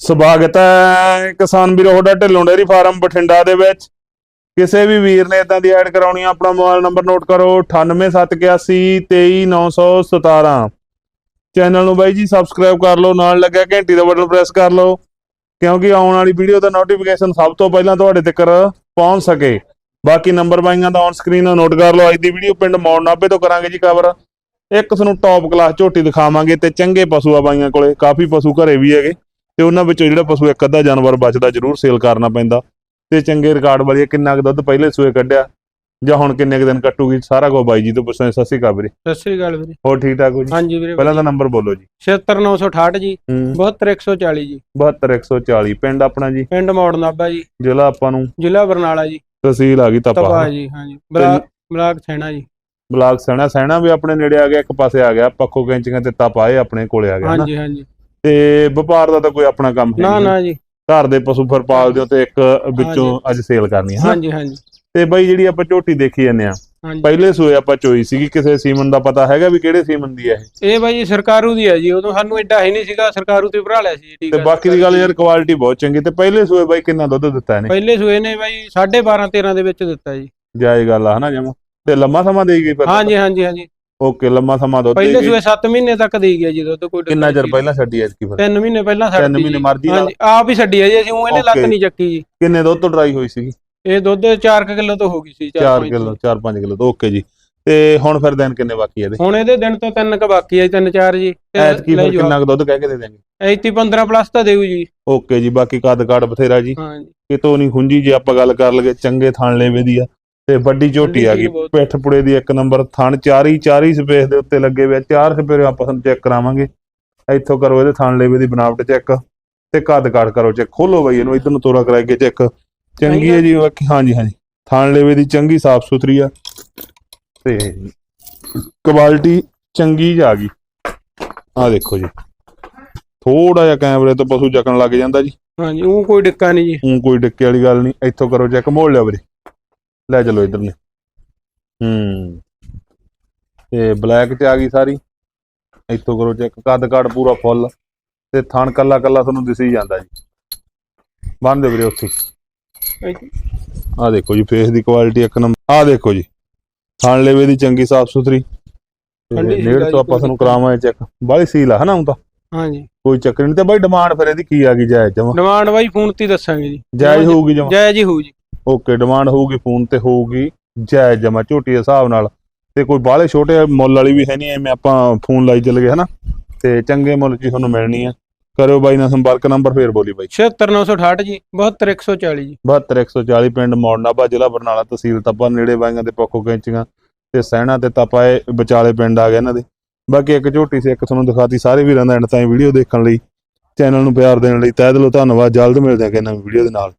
ਸਵਾਗਤ ਹੈ ਕਿਸਾਨ ਵੀਰੋ, ਤੁਹਾਡਾ ਢਿੱਲੋਂ ਡੇਅਰੀ ਫਾਰਮ ਬਠਿੰਡਾ ਦੇ ਵਿੱਚ। ਕਿਸੇ ਵੀ ਵੀਰ ਨੇ ਇਦਾਂ ਦੀ ਐਡ ਕਰਾਉਣੀ ਆ, ਆਪਣਾ ਮੋਬਾਈਲ ਨੰਬਰ ਨੋਟ ਕਰੋ 9871823917 ਚੈਨਲ ਨੂੰ ਬਾਈ ਜੀ ਸਬਸਕ੍ਰਾਈਬ ਕਰ ਲਓ, ਨਾਲ ਲੱਗਿਆ ਘੰਟੀ ਦਾ ਬਟਨ ਪ੍ਰੈਸ ਕਰ ਲਓ, ਕਿਉਂਕਿ ਆਉਣ ਵਾਲੀ ਵੀਡੀਓ ਦਾ ਨੋਟੀਫਿਕੇਸ਼ਨ ਸਭ ਤੋਂ ਪਹਿਲਾਂ ਤੁਹਾਡੇ ਤੱਕ ਪਹੁੰਚ ਸਕੇ। ਬਾਕੀ ਨੰਬਰ ਬਾਈਆਂ ਦਾ ਔਨ ਸਕਰੀਨ ਨੋਟ ਕਰ ਲਓ। ਅੱਜ ਦੀ ਵੀਡੀਓ ਪਿੰਡ ਮੌੜ ਨਾਭੇ ਤੋਂ ਕਰਾਂਗੇ ਜੀ ਕਵਰ ਇੱਕ ਤੁਹਾਨੂੰ ਟੌਪ ਕਲਾਸ ਝੋਟੀ ਦਿਖਾਵਾਂਗੇ ਤੇ ਚੰਗੇ ਪਸ਼ੂ ਆ ਬਾਈਆਂ ਕੋਲੇ, ਕਾਫੀ ਪਸ਼ੂ ਘਰੇ ਵੀ ਹੈਗੇ। ਤੇ ਉਹਨਾਂ ਵਿੱਚੋਂ ਜਿਹੜਾ ਪਸ਼ੂ ਇੱਕ ਅੱਧਾ ਜਾਨਵਰ ਬਚਦਾ ਜ਼ਰੂਰ ਸੇਲ ਕਰਨਾ ਪੈਂਦਾ। ਤੇ ਚੰਗੇ ਰਿਕਾਰਡ ਵਾਲੀ ਕਿੰਨਾ ਕੁ ਦੁੱਧ ਪਹਿਲੇ ਸੂਏ ਕੱਢਿਆ ਜਾਂ ਹੁਣ ਕਿੰਨੇ ਕੁ ਦਿਨ ਕੱਟੂਗੀ ਸਾਰਾ ਕੁਝ ਬਾਈ ਜੀ ਤੋਂ ਪੁੱਛਣਾ ਸਤਿ ਸ਼੍ਰੀ ਅਕਾਲ ਵੀਰੇ। ਸਤਿ ਸ੍ਰੀ ਅਕਾਲ ਵੀਰੇ। ਹੋਰ ਠੀਕ ਠਾਕ ਹੋ ਜੀ? ਹਾਂਜੀ ਵੀਰੇ ਪਹਿਲਾਂ ਤਾਂ ਨੰਬਰ ਬੋਲੋ ਜੀ। 76968 ਜੀ ਹੂੰ। 72140 ਜੀ। 72140 ਪਿੰਡ ਆਪਣਾ ਜੀ? ਪਿੰਡ ਮੌੜ ਨਾਭਾ ਜੀ। ਜ਼ਿਲ੍ਹਾ ਆਪਾਂ ਨੂੰ? ਜ਼ਿਲ੍ਹਾ ਬਰਨਾਲਾ ਜੀ। ਤਹਿਸੀਲ ਆ ਗਈ ਤਪਾ। ਤਪਾ ਜੀ ਹਾਂਜੀ। ਬਲਾਕ ਬਲਾਕ ਸੈਣਾ ਜੀ। ਬਲਾਕ ਸੈਣਾ। ਸੈਣਾ ਵੀ ਆਪਣੇ ਨੇੜੇ ਆ ਗਿਆ ਇੱਕ ਪਾਸੇ ਆ ਗਿਆ ਪੱਖੋ ਕੈਂਚੀਆਂ ਤੇ ਤਪਾਏ ਆਪਣੇ ਕੋਲੇ ਆ ਗਿਆ ਹਾਂਜੀ ਹਾਂਜੀ। ਤੇ ਵਪਾਰ ਦਾ ਤਾਂ ਕੋਈ ਆਪਣਾ ਕੰਮ ਹੈ ਨਾ ਨਹੀਂ। ਨਾ ਜੀ। ਘਰ ਦੇ ਪਸ਼ੂ ਫਿਰ ਪਾਲਦੇ ਹੋ ਤੇ ਇੱਕ ਵਿੱਚੋਂ ਅੱਜ ਸੇਲ ਕਰਨੀ ਹੈ? ਹਾਂਜੀ ਹਾਂਜੀ। ਤੇ ਬਾਈ ਜਿਹੜੀ ਆਪਾਂ ਝੋਟੀ ਦੇਖੀ ਜਾਂਦੇ ਆ ਪਹਿਲੇ ਸੂਏ ਆਪਾਂ ਚੋਈ ਸੀਗੀ ਕਿਸੇ ਸੀਮਨ ਦਾ ਪਤਾ ਹੈਗਾ ਵੀ ਕਿਹੜੇ ਸੀਮਨ ਦੀ ਹੈ ਇਹ? ਇਹ ਬਾਈ ਸਰਕਾਰੂ ਦੀ ਹੈ ਜੀ ਉਦੋਂ ਸਾਨੂੰ ਐਡਾ ਹੀ ਨਹੀਂ ਸੀਗਾ ਸਰਕਾਰੂ ਤੇ ਭਰਾ ਲਿਆ ਸੀ ਜੀ ਤੇ ਬਾਕੀ ਦੀ ਗੱਲ ਯਾਰ ਕੁਆਲਿਟੀ ਬਹੁਤ ਚੰਗੀ ਤੇ ਪਹਿਲੇ ਸੂਏ ਬਾਈ ਕਿੰਨਾ ਦੁੱਧ ਦਿੱਤਾ ਇਹਨੇ? ਪਹਿਲੇ ਸੂਏ ਨੇ ਬਾਈ 12.5 13 ਦੇ ਵਿੱਚ ਦਿੱਤਾ ਜੀ। ਜਾਇਜ਼ ਗੱਲ ਆ ਹਨਾ ਜਮਾ? ਤੇ ਲੰਮਾ ਸਮਾਂ ਦੇਈ ਗਈ ਫਿਰ ਹਾਂਜੀ ਹਾਂਜੀ ਹਾਂਜੀ। ਓਕੇ ਲੰਮਾ ਸਮਾਂ ਦੁੱਧ ਪਹਿਲੇ ਸੂਏ 7 ਮਹੀਨੇ ਤੱਕ ਦੇਈ ਗਿਆ ਜੀ ਦੁੱਧ ਕੋਈ ਕਿੰਨਾ ਚਿਰ ਪਹਿਲਾਂ ਛੱਡੀ ਐਤਕੀ ਫਿਰ? 3 ਮਹੀਨੇ ਪਹਿਲਾਂ ਤਿੰਨ ਛੱਡਤੀ ਮਹੀਨੇ ਜੀ। ਮਰਜ਼ੀ ਨਾਲ? ਹਾਂਜੀ ਆਪ ਹੀ ਛੱਡੀ ਹੈ ਜੀ ਅਸੀਂ ਉਹ ਇਹਨੇ ਲੱਤ. ਨਹੀਂ ਚੱਕੀ ਜੀ। ਕਿੰਨੇ ਦੁੱਧ ਤੋਂ ਡਰਾਈ ਹੋਈ ਸੀਗੀ? ਇਹ ਦੁੱਧ 4 ਕਿਲੋ ਤੋਂ ਹੋ ਗਈ ਸੀ 4 ਪੰਜ। ਕਿਲੋ 4-5 ਕਿਲੋ ਤੋਂ ਓਕੇ ਜੀ। ਤੇ ਹੁਣ ਫਿਰ ਦਿਨ ਕਿੰਨੇ ਬਾਕੀ ਆ ਇਹਦੇ? ਹੁਣ ਇਹਦੇ ਦਿਨ ਤੋਂ ਤਿੰਨ ਕ ਬਾਕੀ ਆ ਜੀ, ਤਿੰਨ ਚਾਰ ਜੀ। ਐਤਕੀ ਫਿਰ। ਕਿੰਨਾ ਕੁ ਦੁੱਧ ਕਹਿ ਕੇ ਦੇ ਦੇਣਗੇ? ਐਤੀ 15 ਪਲੱਸ ਤਾਂ ਦੇਊ ਜੀ। ਓਕੇ ਜੀ ਬਾਕੀ ਕੱਦ ਕਾੜ ਬਥੇਰਾ ਜੀ। ਹਾਂ ਜੀ। ਕਿਤੋਂ ਨਹੀਂ ਖੁੰਜੀ ਜੇ ਆਪਾਂ ਗੱਲ ਕਰ ਲਈਏ ਚੰਗੇ ਥਣ ਲੈਵੇ ਦੀ ਆ। ਤੇ ਵੱਡੀ ਝੋਟੀ ਆ ਗਈ। ਪਿੱਠ ਪੁੜੇ ਦੀ ਇੱਕ ਨੰਬਰ ਥਣ ਚਾਰੀ ਚਾਰੀ ਸਪੇਸ ਦੇ ਉੱਤੇ ਲੱਗੇ ਹੋਏ ਚਾਰ ਸਪੇਰੇ ਆਪਾਂ ਤੁਹਾਨੂੰ ਚੈੱਕ ਕਰਾਵਾਂਗੇ। ਇੱਥੋਂ ਕਰੋ ਇਹਦੇ ਥਣ ਲੈਵੇ ਦੀ ਬਣਾਵਟ ਚੈੱਕ ਤੇ ਕੱਦ ਕਾੜ ਕਰੋ ਚੈੱਕ ਖੋਲੋ ਬਈ ਇਹਨੂੰ ਇਧਰ ਨੂੰ ਤੋਰਾ ਕਰਾ ਕੇ ਚੈੱਕ ਚੰਗੀ ਹੈ ਜੀ ਬਾਕੀ ਹਾਂਜੀ ਹਾਂਜੀ। ਥਣ ਲੈਵੇ ਦੀ ਚੰਗੀ ਸਾਫ਼ ਸੁਥਰੀ ਆ। ਤੇ ਕੁਆਲਿਟੀ ਚੰਗੀ ਜਾ ਗਈ। ਆ ਦੇਖੋ ਜੀ। ਥੋੜਾ ਜਿਹਾ ਕੈਮਰੇ ਤੋਂ ਪਸ਼ੂ ਜਕਣ ਲੱਗ ਜਾਂਦਾ ਜੀ। ਹਾਂ ਜੀ ਉਹ ਕੋਈ ਡਿੱਕਾ ਨਹੀਂ ਜੀ। ਹੂੰ ਕੋਈ ਡਿੱਕੇ ਵਾਲੀ ਗੱਲ ਨਹੀਂ। ਇੱਥੋਂ ਕਰੋ ਚੈੱਕ ਮੋੜ ਲਿਆ ਵੀਰੇ। ਲੈ ਚਲੋ ਇਧਰ ਨੇ। ਹੂੰ। ਤੇ ਬਲੈਕ ਚ ਆ ਗਈ ਸਾਰੀ। ਇੱਥੋਂ ਕਰੋ ਚੈੱਕ। ਕੱਦ ਕਾੜ ਪੂਰਾ ਫੁੱਲ। ਤੇ ਥਣ ਕੱਲਾ ਕੱਲਾ ਤੁਹਾਨੂੰ ਦਿਸੀ ਜਾਂਦਾ ਜੀ। ਬੰਨ ਦੇ ਵੀਰੇ ਉੱਥੇ। ਆ ਦੇਖੋ ਜੀ ਫੇਸ ਦੀ ਕੁਆਲਿਟੀ ਇੱਕ ਨੰਬਰ ਆ ਦੇਖੋ ਜੀ। ਥਣ ਲੈਵੇ ਦੀ ਚੰਗੀ ਸਾਫ਼ ਸੁਥਰੀ। ਨੇੜ ਤੋਂ ਆਪਾਂ ਤੁਹਾਨੂੰ ਕਰਾਵਾਂਗੇ ਚੈੱਕ। ਬਾਹਲੀ ਸੀਲ ਆ ਹਨਾ ਹੁਣ ਤਾਂ? ਹਾਂ ਜੀ ਕੋਈ ਚੱਕਰ ਨਹੀਂ ਤੇ ਬਾਈ ਡਿਮਾਂਡ ਫਿਰ ਇਹਦੀ ਕੀ ਆ ਗਈ? ਜਾਇਜ਼ ਜਮਾ। ਡਿਮਾਂਡ ਬਾਈ ਫੋਨ ਤੇ ਦੱਸਾਂਗੇ ਜੀ। ਜਾਇਜ਼ ਹੋਊਗੀ ਜਮਾ। ਜਾਇਜ਼ ਹੀ ਹੋਊ ਜੀ। ਓਕੇ ਡਿਮਾਂਡ ਹੋਊਗੀ ਫੋਨ ਤੇ ਹੋਊਗੀ ਜਾਇਜ਼ ਜਮਾ ਝੋਟੀ ਦੇ ਹਿਸਾਬ ਨਾਲ। ਤੇ ਕੋਈ ਬਾਹਲੇ ਛੋਟੇ ਮੁੱਲ ਵਾਲੀ ਵੀ ਹੈ ਨਹੀਂ ਐਵੇਂ ਆਪਾਂ ਫੋਨ ਲਾਈ ਚੱਲ ਗਏ ਹਨਾ? ਤੇ ਚੰਗੇ ਮੁੱਲ 'ਚ ਹੀ ਤੁਹਾਨੂੰ ਮਿਲਣੀ ਆ। ਕਰਿਓ ਬਾਈ ਨਾਲ ਸੰਪਰਕ ਨੰਬਰ ਫੇਰ ਬੋਲੀ ਬਾਈ। 76968 ਜੀ 72140 ਜੀ। 72140 ਪਿੰਡ ਮੌੜਨਾਬਾ ਜ਼ਿਲ੍ਹਾ ਬਰਨਾਲਾ ਤਹਿਸੀਲ ਤੱਪਾ ਨੇੜੇ ਬਾਈਆਂ ਦੇ ਪੱਖੋ ਕੈਂਚੀਆਂ ਤੇ ਸਹਿਣਾ ਤੇ ਤਪਾ ਇਹ ਵਿਚਾਲੇ ਪਿੰਡ ਆ ਗਿਆ ਇਹਨਾਂ ਦੇ। ਬਾਕੀ ਇੱਕ ਝੋਟੀ ਸੀ ਇੱਕ ਤੁਹਾਨੂੰ ਦਿਖਾਤੀ ਸਾਰੇ ਵੀਰਾਂ ਦਾ ਐਂਡ ਤਾਈਂ ਵੀਡੀਓ ਦੇਖਣ ਲਈ। ਚੈਨਲ ਨੂੰ ਪਿਆਰ ਦੇਣ ਲਈ ਤਹਿ ਦਿਲੋਂ ਧੰਨਵਾਦ ਜਲਦ ਮਿਲਦੇ ਹਾਂ ਕਿ ਨਵੀਂ ਵੀਡੀਓ ਦੇ ਨਾਲ।